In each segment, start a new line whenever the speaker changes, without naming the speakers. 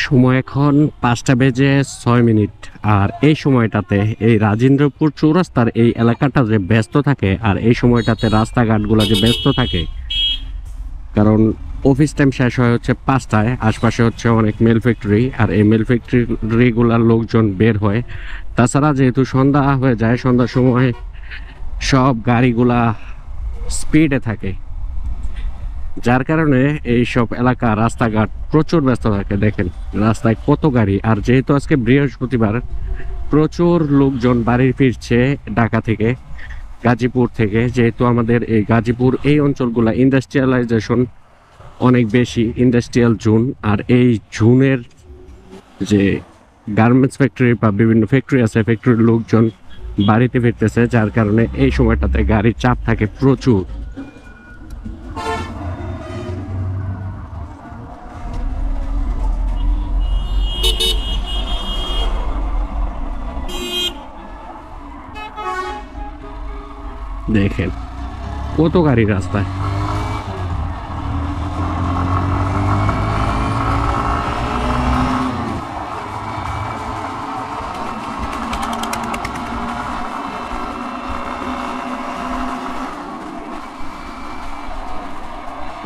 সময় এখন পাঁচটা বেজে ছয় মিনিট। আর এই সময়টাতে এই রাজেন্দ্রপুর চৌরাস্তার এই এলাকাটা যে ব্যস্ত থাকে আর এই সময়টাতে রাস্তাঘাটগুলো যে ব্যস্ত থাকে, কারণ অফিস টাইম শেষ হয় হচ্ছে পাঁচটায়, আশপাশে হচ্ছে অনেক মেল ফ্যাক্টরি, আর এই মেল ফ্যাক্টরিগুলার লোকজন বের হয়। তাছাড়া যেহেতু সন্ধ্যা হয়ে যায়, সন্ধ্যার সময় সব গাড়িগুলা স্পিডে থাকে। যার কারণে এই সব এলাকা, রাস্তাঘাট প্রচুর ব্যস্ত থাকে, দেখেন। রাস্তায় কত গাড়ি, আর যেহেতু আজকে বৃহস্পতিবার, প্রচুর লোকজন বাড়ি ফিরছে ঢাকা থেকে, গাজীপুর থেকে। যেহেতু আমাদের এই গাজীপুর, এই অঞ্চলগুলা ইন্ডাস্ট্রিয়ালাইজেশন অনেক বেশি ইন্ডাস্ট্রিয়াল জোন আর এই জুনের যে গার্মেন্টস ফ্যাক্টরি বা বিভিন্ন ফ্যাক্টরি আছে ফ্যাক্টরির লোকজন বাড়িতে ফিরতেছে, যার কারণে এই সময়টাতে গাড়ির চাপ থাকে প্রচুর। দেখেন, কত গাড়ি রাস্তায়।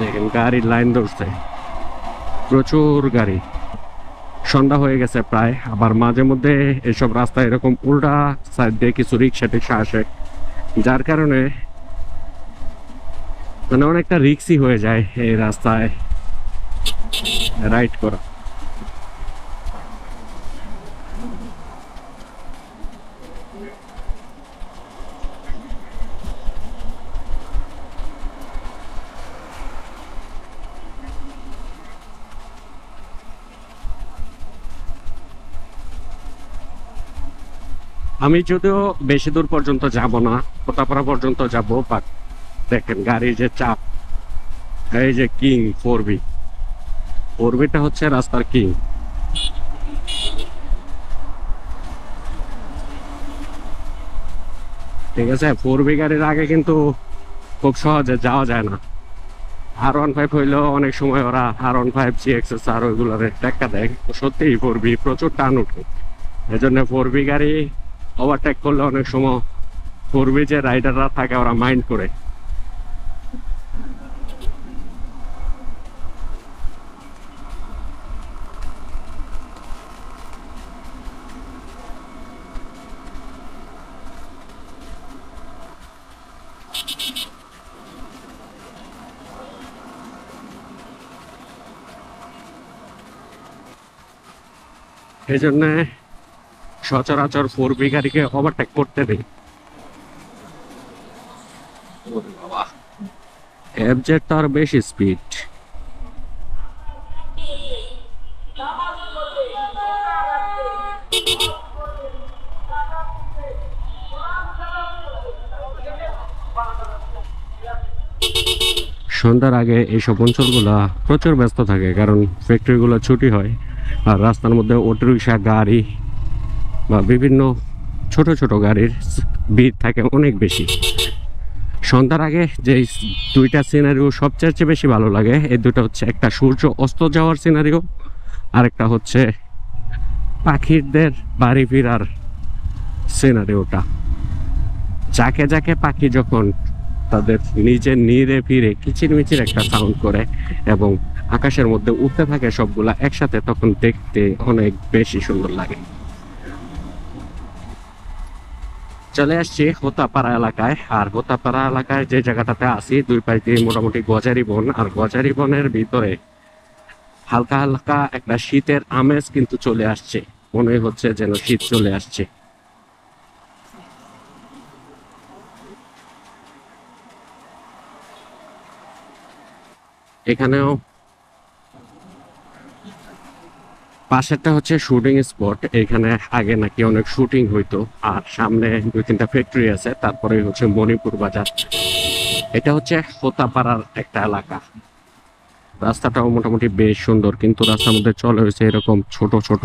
দেখেন, গাড়ির লাইন ধরছে। প্রচুর গাড়ি। সন্ধ্যা হয়ে গেছে প্রায়, আবার মাঝে মধ্যে এসব রাস্তায় এরকম উল্টা সাইড দিয়ে কিছু রিক্সা টিক্সা আসে। যার কারণে মানে অনেকটা রিক্সি হয়ে যায় এই রাস্তায় রাইড করা। আমি যদিও বেশি দূর পর্যন্ত যাব না কোতাপাড়া পর্যন্ত যাব বাট দেখেন গাড়ির যে চাপ, এই যে কিং ফোর বি ফোর হচ্ছে রাস্তার কিং। ঠিক আছে ফোর বি গাড়ির আগে কিন্তু খুব সহজে যাওয়া যায় না। আর ওয়ান ফাইভ হইলেও অনেক সময় ওরা R one five G XS R ওইগুলোর টেক্কা দেয়। সত্যিই ফোর বি প্রচুর টান উঠে এই জন্য ফোর বি গাড়ি ওভারটেক করলে অনেক সময় পূর্বে যে রাইডাররা থাকে ওরা মাইন্ড করে। এই জন্য সচরাচর ফোর বি গাড়িকে ওভারটেক করতে নেই এফজেড তো আর বেশি স্পিড সন্ধ্যার আগে এইসব অঞ্চলগুলা প্রচুর ব্যস্ত থাকে, কারণ ফ্যাক্টরিগুলো ছুটি হয়, আর রাস্তার মধ্যে অটো রিক্সা গাড়ি বা বিভিন্ন ছোট ছোট গাড়ির ভিড় থাকে অনেক বেশি। সন্ধ্যার আগে যে দুইটা সিনারিও সবচেয়ে চেয়ে বেশি ভালো লাগে, এই দুটো হচ্ছে একটা সূর্য অস্ত যাওয়ার সিনারিও আরেকটা হচ্ছে পাখিদের বাড়ি ফিরার সিনারিওটা যাকে যাকে পাখি যখন তাদের নিজের নিরে ফিরে কিচিরমিচির একটা সাউন্ড করে এবং আকাশের মধ্যে উঠতে থাকে সবগুলা একসাথে, তখন দেখতে অনেক বেশি সুন্দর লাগে। চলে আসছি হোতাপাড়া এলাকায়। আর হোতাপাড়া এলাকায় যে জায়গাটাতে আছি, দুই পাশ মোটামুটি গজারি বন। আর গজারি বনের ভিতরে হালকা হালকা একটা শীতের আমেজ কিন্তু চলে আসছে। মনে হচ্ছে যেন শীত চলে আসছে। এখানেও পাশেরটা হচ্ছে শুটিং স্পট এখানে আগে নাকি অনেক শুটিং হইতো, আর সামনে দুই তিনটা ফ্যাক্টরি আছে, তারপরে হচ্ছে মণিপুর বাজার। এটা হচ্ছে হোতাপাড়ার একটা এলাকা। রাস্তাটাও মোটামুটি বেশ সুন্দর, কিন্তু রাস্তার মধ্যে চলে হয়েছে এরকম ছোট ছোট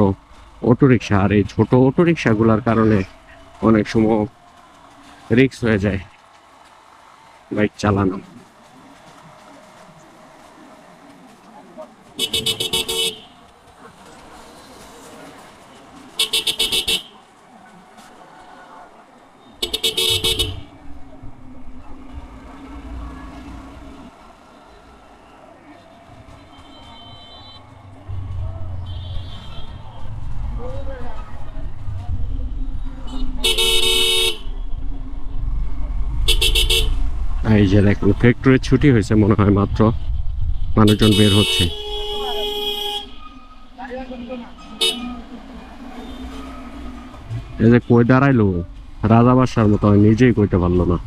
অটোরিকশা, আর এই ছোট অটোরিকশাগুলোর কারণে অনেক সময় রিক্স হয়ে যায় বাইক চালানো। এই যে দেখুন ফ্যাক্টরির ছুটি হয়েছে মনে হয় মাত্র। মানুষজন বের হচ্ছে। এই যে কই দাঁড়াইলো? রাজাবাসার মতো, আমি নিজেই কইতে পারল না।